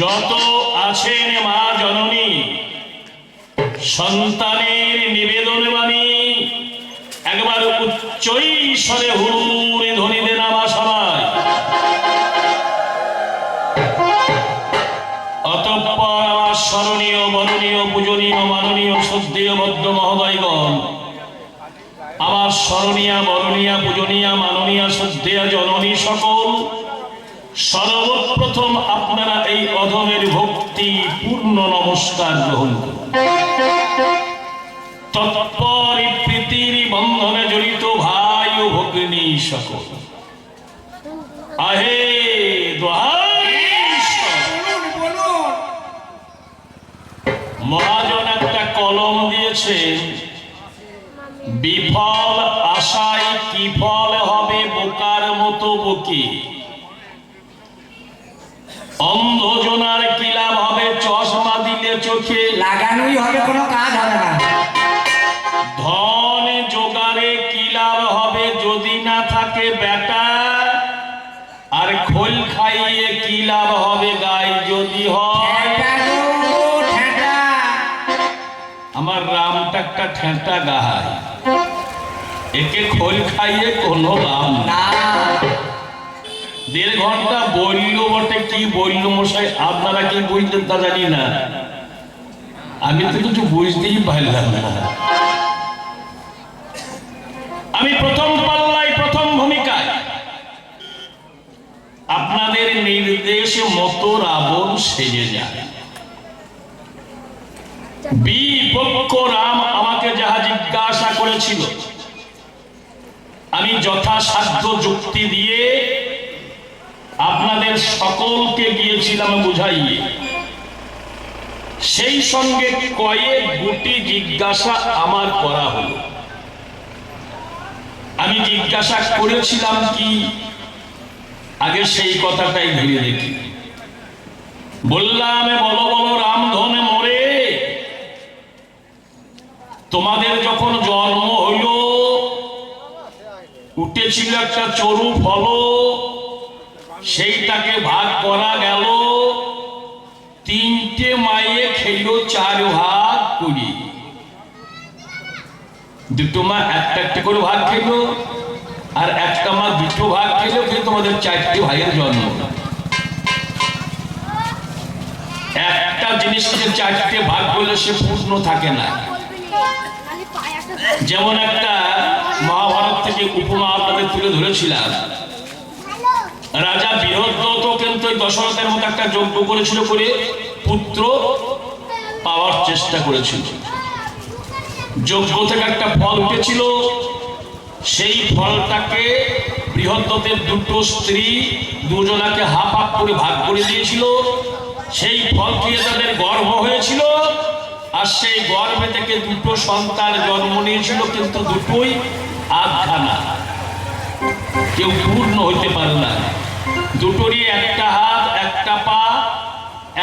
যত আছেন মা জননী, সন্তানের নিবেদন বাণী, একবার উচ্চই স্বরে হুড়ে ধ্বনি দেন আমার সবাই। অতঃপর আমার স্মরণীয়, বরণীয়, পূজনীয়, মাননীয়, শ্রদ্ধেয় ভদ্র মহোদয়গণ, আমার স্মরণীয়া, বরণীয়া, পূজনীয়া, মাননীয়া, শ্রদ্ধেয়া জননী সকল সর্বপ্রথম আপনারা এই অধমের ভক্তি পূর্ণ নমস্কার গ্রহণ তৎপর প্রীতির বন্ধনে জড়িত ভাই ও ভগ্নী সকল। আহে মহাজন একটা কলম দিয়েছেন বিফল আশায় কি ফল হবে বোকার মতো বকি? অন্ধজনার কি লাভ হবে? চশমা দিলে চোখে লাগানোই হবে কোনো কাজ হবে না। ধন জোগাড়ে কি লাভ হবে যদি না থাকে বেটা আর খোল খাইয়ে কি লাভ হবে গায়ে যদি হয়। আমার রামটা একটা ঠেঁটা গাহায় একে খোল খাইয়ে কোনো লাভ না। দেড় ঘণ্টা বলল বটে, কি বলল মশাই? আপনারা কি বুঝলেন তা জানি না। আমি তো কিছু বুঝতেই পারলাম না। আমি প্রথম পাল্লায়, প্রথম ভূমিকায়। আপনাদের নির্দেশ মতো রাবণ সেজে যায়। বিপক্ষ রাম আমাকে যাহা জিজ্ঞাসা করেছিল, আমি যথাসাধ্য যুক্তি দিয়ে আপনাদের সকলকে গিয়েছিলাম বুঝাইয়ে। সেই সঙ্গে কয়েক গুটি জিজ্ঞাসা আমার করা হলো। আমি জিজ্ঞাসা করেছিলাম কি? আগে সেই কথাটাই ধরে দেখি। বললাম বলো বলো রামধনে মরে। তোমাদের যখন জন্ম হইল, উঠেছিল একটা চরু ফল সেইটাকে ভাগ করা গেল। তিনটে মায়ে খেল চার ভাগ করি। দুটো মা একটা একটা করে ভাগ খেলো, আর একটা মা দুটো ভাগ খেলো কিন্তু তোমাদের চারটে ভাইয়ের জন্ম। একটা জিনিসকে চারটে ভাগ করলে সে পূর্ণ থাকে না। যেমন একটা মহাভারত থেকে উপমা আপনাদের তুলে ধরেছিলাম। রাজা বৃহদ্রথ কিন্তু দশরথের মতো একটা যজ্ঞ করেছিল করে পুত্র পাওয়ার চেষ্টা করেছিল। যজ্ঞ থেকে একটা ফল উঠেছিল সেই ফলটাকে বৃহদ্রথের দুটো স্ত্রী দুজনাকে হাফ হাফ করে ভাগ করে দিয়েছিল। সেই ফল খেয়ে তাদের গর্ভ হয়েছিল আর সেই গর্ভে থেকে দুটো সন্তান জন্ম নিয়েছিল, কিন্তু দুটোই আধখানা। কেউ পূর্ণ হইতে পারে না দুটোরই একটা হাত, একটা পা,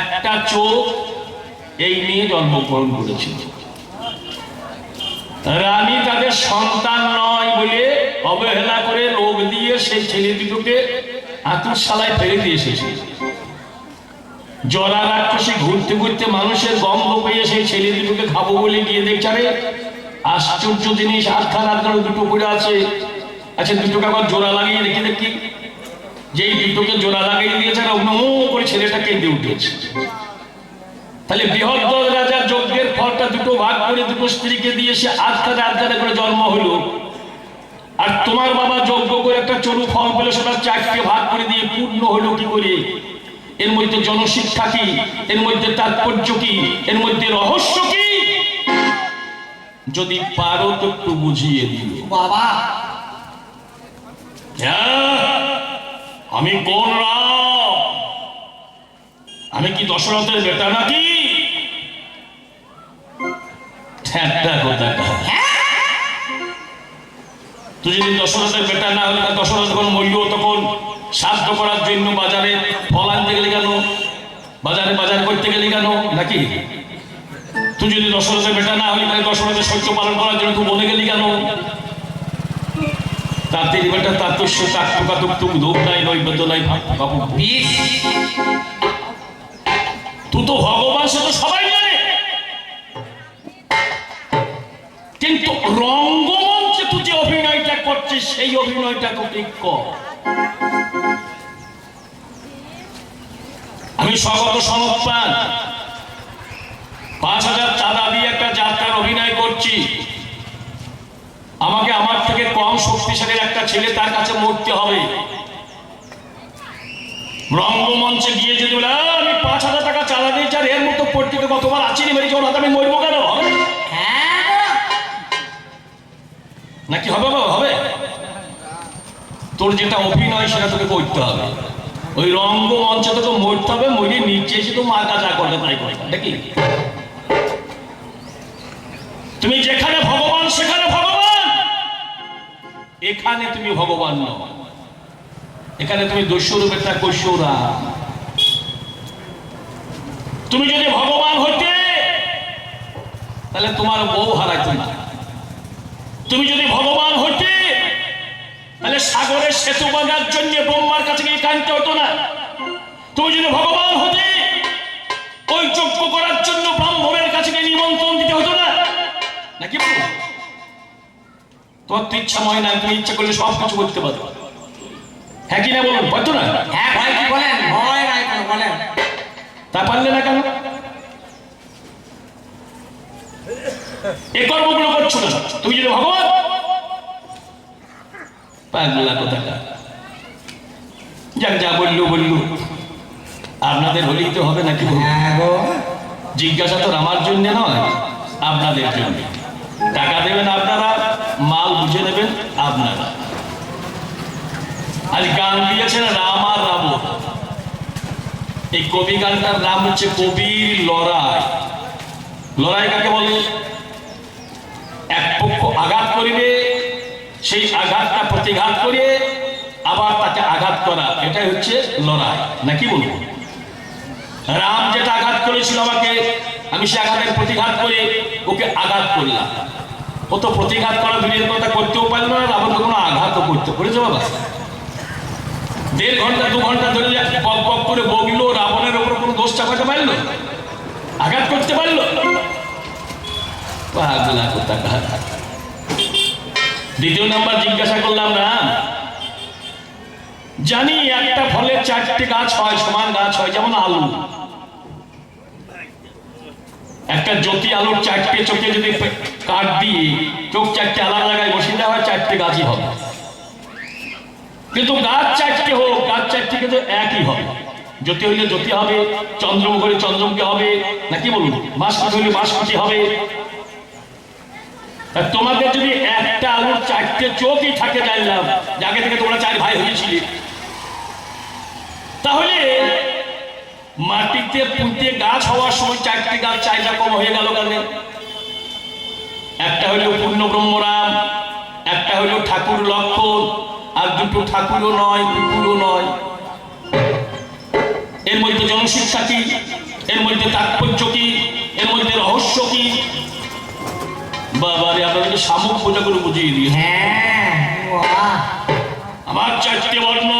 একটা চোখ, এই নিয়ে জন্মগ্রহণ করেছিল। রানী তাদের সন্তান নয় বলে অবহেলা করে রোগ দিয়ে সেই ছেলে দুটোকে আতুর শালায় ফেলে দিয়ে এসেছে। জলা রাক্ষসী ঘুরতে ঘুরতে মানুষের গন্ধ পেয়ে সেই ছেলে দুটোকে খাব বলে গিয়ে দেখছে আশ্চর্য জিনিস আটখানা দুটো করে আছে। আচ্ছা দুটোকে আবার জোড়া লাগিয়ে রেখে দেখি। যেই দুটোকে জোড়া লাগিয়ে দিয়েছে আর অন্য করে ছেলেটা কেঁদে উঠেছে। তাহলে বৃহত্তর রাজার যজ্ঞের ফলটা দুটো ভাগ করে দুটো স্ত্রীকে দিয়ে সে আটখানা আটখানা করে জন্ম হলো। আর তোমার বাবা যজ্ঞ করে একটা চরু ফল পেলে সেটা চারটে ভাগ করে দিয়ে পূর্ণ হলো কি করে? এর মধ্যে জনশিক্ষা কি? এর মধ্যে তাৎপর্য কি? এর মধ্যে রহস্য কি? যদি পারো তো একটু বুঝিয়ে দিও। বাবা! হ্যাঁ, আমি কোন রাম? আমি কি দশরথের বেটা নাকি? তুই যদি দশরথের বেটা না হলে দশরথ যখন মরল, তখন সাধ্য করার জন্য বাজারে ফল আনতে গেলে কেন? বাজারে বাজার করতে গেলে কেন, নাকি? তুই যদি দশরথের বেটা না হলে, তাহলে দশরথের সহ্য পালন করার জন্য তুই বলে গেলি কেন? তাতে বেটা তাতস্য তাক টুকা টুক টুক ধূপ নাই নাই, ভাব বাবু বিষ তুই তো ভগবান, সে তো সবাই জানে। কিন্তু রঙ্গমঞ্চে তুই যে অভিনয়টা করছিস, সেই অভিনয়টা তো ঠিক কর। আমি স্বগত সমর্পণ। পাঁচ হাজার চাঁদা দিয়ে একটা যাত্রার অভিনয় করছি আমাকে আমার থেকে শক্তিশালী একটা ছেলে তার কাছে মরতে হবে। রঙ্গমঞ্চে গিয়ে যদি বলে আমি পাঁচ হাজার টাকা চাঁদা দিয়েছি আর এর মতো পড়তে কতবার আছিনি ওর হাতে আমি মরবো কেন? হ্যাঁ। নাকি হবে বাবা হবে। তোর যেটা অভিনয় সেটা তোকে করতে হবে। ওই রঙ্গমঞ্চে তোকে মরতে হবে মরে নিচে এসে তো মার কাছে করবে তাই করবে নাকি? তুমি যেখানে এখানে তুমি ভগবান নও। এখানে তুমি দস্যুরূপেরটা কৈশোরা। তুমি যদি ভগবান হইতে তাহলে তোমার বউ হারাইতো না। তুমি যদি ভগবান হইতে তাহলে সাগরের সেতু বাঁধার জন্য ব্রহ্মার কাছে গিয়ে কানতে হতো না। তুমি যদি ভগবান হতে, ওই যজ্ঞ করার জন্য ব্রাহ্মণের কাছে গিয়ে নিমন্ত্রণ দিতে হতো না। নাকি তোমার তো না ইচ্ছা করলে সব কিছু করতে পারো। হ্যাঁ কি না বলুন পারতো না? হ্যাঁ ভয় কি বলেন? ভয় নাই কোনো বলেন। তা পারলে না কেন? এ কর্মগুলো করছ না তুমি যদি ভগবান পাগলা কোথাকা যাক যা বলল বলল। আপনাদের হলেই তো হবে নাকি হ্যাঁ জিজ্ঞাসা তো আমার জন্য নয় আপনাদের জন্য। টাকা দেবেন আপনারা মাল বুঝে নেবেন আপনারা। আজ গান দিয়েছেন রাম আর রাবণ এই কবি গানটার নাম হচ্ছে কবির লড়াই। লড়াই কাকে বলে? এক পক্ষ আঘাত করিবে, সেই আঘাতটা প্রতিঘাত করে আবার তাকে আঘাত করা। এটাই হচ্ছে লড়াই। নাকি বলব? রাম যেটা আঘাত করেছিল আমাকে, আমি সে আঘাতের প্রতিঘাত করে ওকে আঘাত করলাম। ও তো প্রতিঘাত করা দূরের কথা করতেও পারল না রাবণ তো কোনো আঘাতও করতে পেরেছে বাবা। দেড় ঘণ্টা, দু ঘণ্টা ধরে পক পক করে বগলো রাবণের উপর কোনো দোষ চাপাতে পারল? আঘাত করতে পারল? পাগলা কোথাকার। দ্বিতীয় নাম্বার জিজ্ঞাসা করলাম, রাম, জানি একটা ফলের চারটে গাছ হয়, সমান গাছ হয়, যেমন আলু। একটা জ্যোতি আলুর চারটে চোখে যদি কাঠ দিয়ে চোখ চারটে আলাদা জায়গায় বসিয়ে দেওয়া চারটে গাছই হবে। কিন্তু গাছ চারটে হোক, গাছ চারটে কিন্তু একই হবে। জ্যোতি হইলে জ্যোতি হবে, চন্দ্রমুখ হলে চন্দ্রমুখী হবে নাকি বলুন? বাঁশকুটি হলে বাঁশকুটি হবে। তোমাদের যদি একটা আলুর চারটে চোখই থাকে জানলাম যাকে থেকে তোমরা চার ভাই হয়েছিলে তাহলে মাটিতে পুঁতে গাছ হওয়ার সময় চারটি গাছ চার রকম হয়ে গেল কেন? একটা হইল পূর্ণ ব্রহ্মরাম একটা হইল ঠাকুর লক্ষণ আর দুটো ঠাকুরও নয় কুকুরও নয়। এর মধ্যে জনশিক্ষা কি? এর মধ্যে তাৎপর্য কি? এর মধ্যে রহস্য কি? বাবারে আপনাদেরকে শামুক পূজা করে বুঝিয়ে দিয়ে হ্যাঁ আমার চারটে বর্ণ।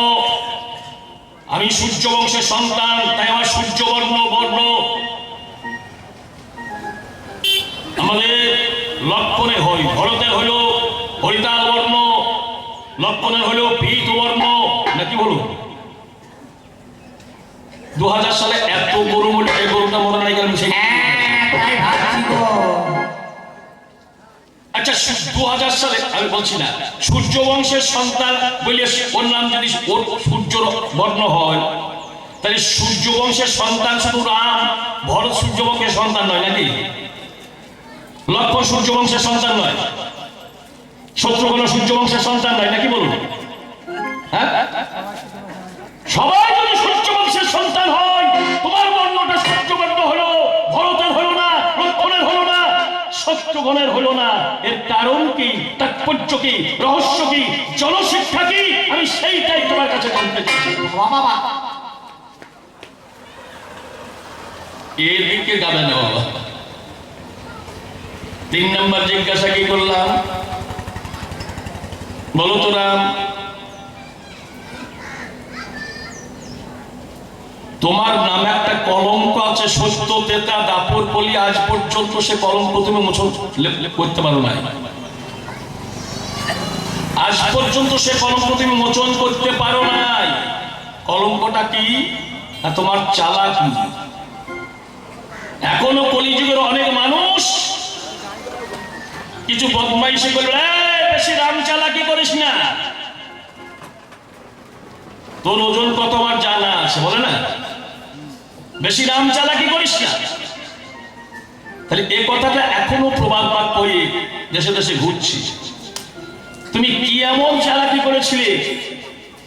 আমি সূর্য বংশের সন্তান তাই আমার সূর্য বর্ণ বর্ণ। আমাদের লক্ষণে হই ভরতের হইল হরিতাল বর্ণ লক্ষণের হইল পীত বর্ণ। নাকি বলুন দু হাজার সালে এত গরু মরে এই গরুটা মরে নাই গেল আচ্ছা দু হাজার সালে আমি বলছি না সূর্য বংশের সন্তান বলে ওর নাম যদি ওর সূর্য বর্ণ হয় তাহলে সূর্য বংশের সন্তান শুধু রাম ভরত সূর্য বংশের সন্তান নয় নাকি? লক্ষ্মণ সূর্য বংশের সন্তান নয়। শত্রুঘ্ন সূর্য বংশের সন্তান নয় নাকি বলুন? হ্যাঁ? সবাই যদি সূর্য বংশের সন্তান হয় তোমার বর্ণটা সূর্য বর্ণ হলো ভরতের হলো না লক্ষণের হলো না সত্যগণের হলো না। এর কারণ কি তাৎপর্য কি রহস্য কি জনশিক্ষা কি? আমি সেইটাই তোমার কাছে জানতে চাই। বাবা। বাবা এর দিকে যাবে না বাবা তিন নম্বর জিজ্ঞাসা কি করলাম? বলো তো রাম। তোমার নামে একটা কলঙ্ক আছে, সত্য, তেতা, দাপর পলি আজ পর্যন্ত সে কলঙ্ক তুমি মোচন করতে পারো নাই। আজ পর্যন্ত সে কলঙ্ক তুমি মোচন করতে পারো নাই। কলঙ্কটা কি? না, তোমার চালাকি। এখনও কলিযুগের অনেক মানুষ কিছু বদমাইশি করবে "এই, বেশি রাম চালাকি করিস না। তোর ওজন কত আমার জানা আছে বলে না? বেশি রাম চালাকি করিস না। তাহলে এই কথাটা এখনও প্রবাদ বাদ করে দেশে দেশে ঘুরছি। তুমি কি এমন চালাকি করেছিলে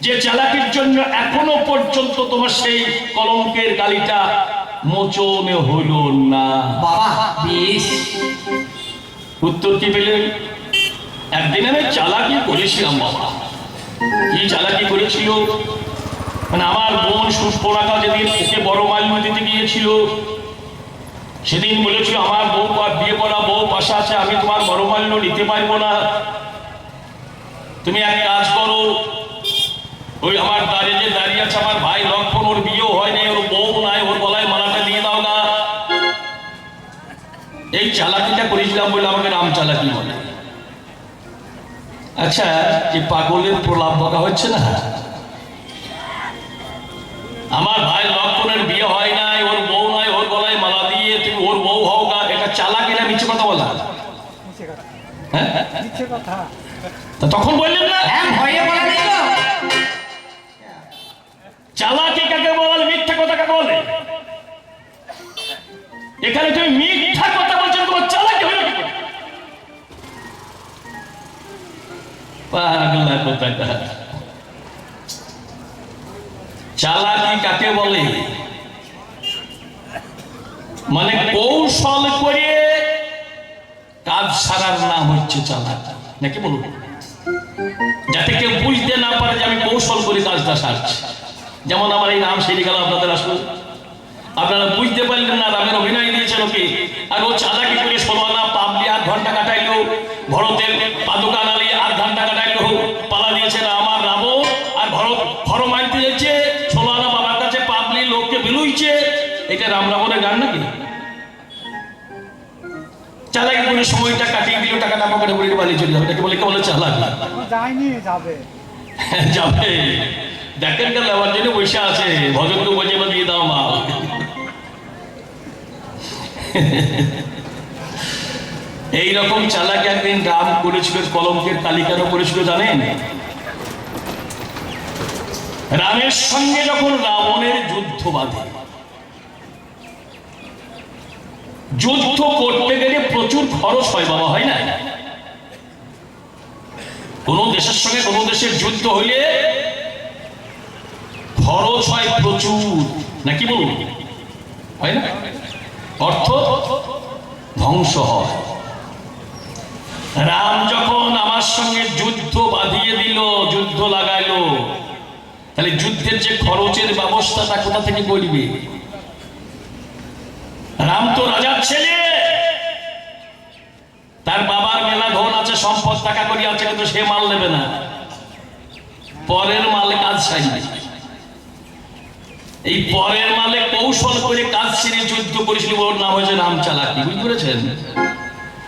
যে চালাকির জন্য এখনও পর্যন্ত তোমার সেই কলঙ্কের কালিটা মোচনে হইল না? বাবা বেশ। উত্তর কি পেলেন একদিন আমি চালাকি করেছিলাম, বাবা। কি চালাকি করেছিল? মানে আমার বোন সুস্পরাকা যেদিন ওকে বড় মালিমা দিতে গিয়েছিল, সেদিন বলেছিল, আমার বউ বিয়ে করা বউ পাশা আছে, আমি তোমার বড় মাল্য নিতে পারব না। তুমি এক কাজ করো, ওই আমার দাঁড়িয়ে যে দাঁড়িয়ে আছে, আমার ভাই লক্ষণ ওর বিয়েও হয় নাই, ওর বউ নাই, ওর গলায় এই চালাকিটা করেছিলাম বলে আমাকে রাম চালাকি বলে। আচ্ছা এই পাগলের প্রলাপ বকা হচ্ছে না? আমার ভাই লক্ষণের বিয়ে হয় নাই ওর বউ নাই ওর গলায় মালা দিয়ে তুমি ওর বউ হও গা এটা চালাকিরা মিছে কথা বলা? হ্যাঁ? কথা। তখন বললেন না? হ্যাঁ ভয়ে চালাকি কাকে বলে মিথ্যা কথা কাকে বলে? এখানে তুমি মিথ্যা পাগলা কথাটা চালাকি কাকে বলে? মানে কৌশল করে কাজ সারার নাম হচ্ছে চালাকি নাকি বলুন যাতে কেউ বুঝতে না পারে যে আমি কৌশল করে কাজটা সারছি। যেমন আমার এই নাম সেরে গেল, আপনাদের আসলে। আপনারা বুঝতে পারলেন না রামের অভিনয় দিয়েছেন ওকে আর ও চালাকি করে ষোলো আনা পাবলি আধ ঘণ্টা কাটাইলো ভরতের পাদুকা নালি আধ ঘণ্টা কাটাইলো পালা দিয়েছে না আমার রাবণ আর ভরত ভর মানতে যাচ্ছে ষোলো বাবার কাছে পাবলি লোককে বেলুইছে এটা রাম রাবণের গান নাকি? চালাকি করে সময়টা কাটিয়ে দিল টাকাটা পকেটে পড়ে বাড়ি চলে যাবে। এটাকে বলে কে বলে চালাকি? যাবে। যাবে। দেখেন গেল আমার জন্য বসে আছে। ভজনকে বসে বা দিয়ে দাও মা। এইরকম চালাকি একদিন রাম করেছিল কলঙ্কের তালিকারও করেছিল জানেন? রামের সঙ্গে যখন রাবণের যুদ্ধ বাঁধে, যুদ্ধ করতে গেলে প্রচুর খরচ হয় বাবা, হয় না? কোন দেশের সঙ্গে কোন দেশের যুদ্ধ হইলে খরচ হয় প্রচুর। নাকি বলুন? হয় না? অর্থ ধ্বংস হয়। রাম যখন আমার সঙ্গে যুদ্ধ বাঁধিয়ে দিল, যুদ্ধ লাগাইলো, তাহলে যুদ্ধের যে খরচের ব্যবস্থাটা কোথা থেকে করবে রাম তো রাজার ছেলে। তার বাবার মেলা ধন আছে, সম্পদ টাকা করি আছে, কিন্তু সে মাল নেবে না। পরের মালে কাজ সাইবে। এই পরের মালে কৌশল করে কাজ সেরে যুদ্ধ করেছিল, ওর নাম হয়েছে রাম চালাকি, বুঝতে পেরেছেন?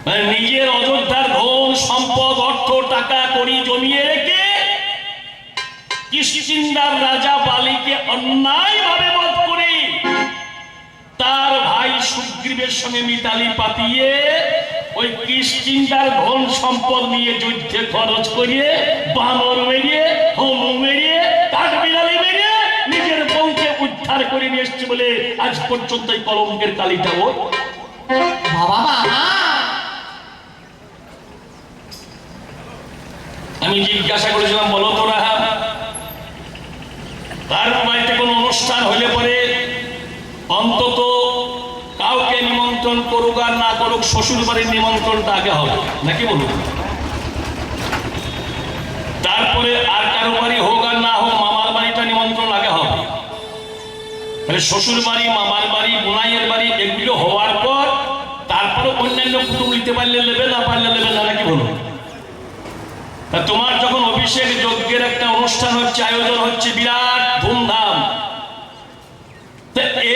মানে নিজের অযোধ্যার ধন, সম্পদ, অর্থ, টাকা করি জমিয়ে রেখে কিষ্কিন্দার রাজা বালিকে অন্যায় ভাবে বধ করে তার ভাই সুগ্রীবের সঙ্গে মিতালি পাতিয়ে ওই কিষ্কিন্দার ধন, সম্পদ নিয়ে যুদ্ধে খরচ করিয়ে, বানর মেরিয়ে হনু মেরিয়ে কাঠ বিড়ালি মেরিয়ে নিজের বউকে উদ্ধার করে নিয়ে এসছে বলে আজ পর্যন্ত এই কলঙ্কের কালিটা ও বাবা আমি জিজ্ঞাসা করেছিলাম, বলো তোরা তার বাড়িতে কোনো অনুষ্ঠান হলে পরে অন্তত কাউকে নিমন্ত্রণ করুক আর না করুক শ্বশুর বাড়ির নিমন্ত্রণটা আগে হবে, নাকি বলুন তারপরে আর কারও বাড়ি হোক আর না হোক, মামার বাড়িটা নিমন্ত্রণ আগে হবে। তাহলে শ্বশুর বাড়ি, মামার বাড়ি, বোনাইয়ের বাড়ি, এগুলো হওয়ার পর তারপরে অন্যান্য কুটুম নিতে পারলে নেবে, না পারলে নেবে না, নাকি বলুন তা তোমার যখন অভিষেক যজ্ঞের একটা অনুষ্ঠান হচ্ছে, আয়োজন হচ্ছে, বিরাট ধুমধাম।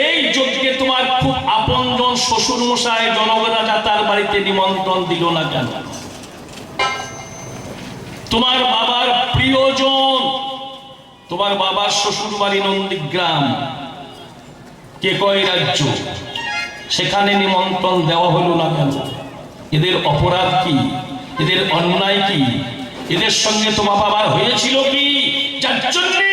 এই যজ্ঞে তোমার খুব আপনজন শ্বশুর মশাই জনগণা তার বাড়িতে নিমন্ত্রণ দিল না কেন? তোমার বাবার প্রিয়জন, তোমার বাবার শ্বশুর বাড়ি নন্দীগ্রাম, কে কয় রাজ্য? সেখানে নিমন্ত্রণ দেওয়া হলো না কেন? এদের অপরাধ কি? এদের অন্যায় কি? এদের সঙ্গে তোমার বাবার হয়েছিল কি? যার জন্য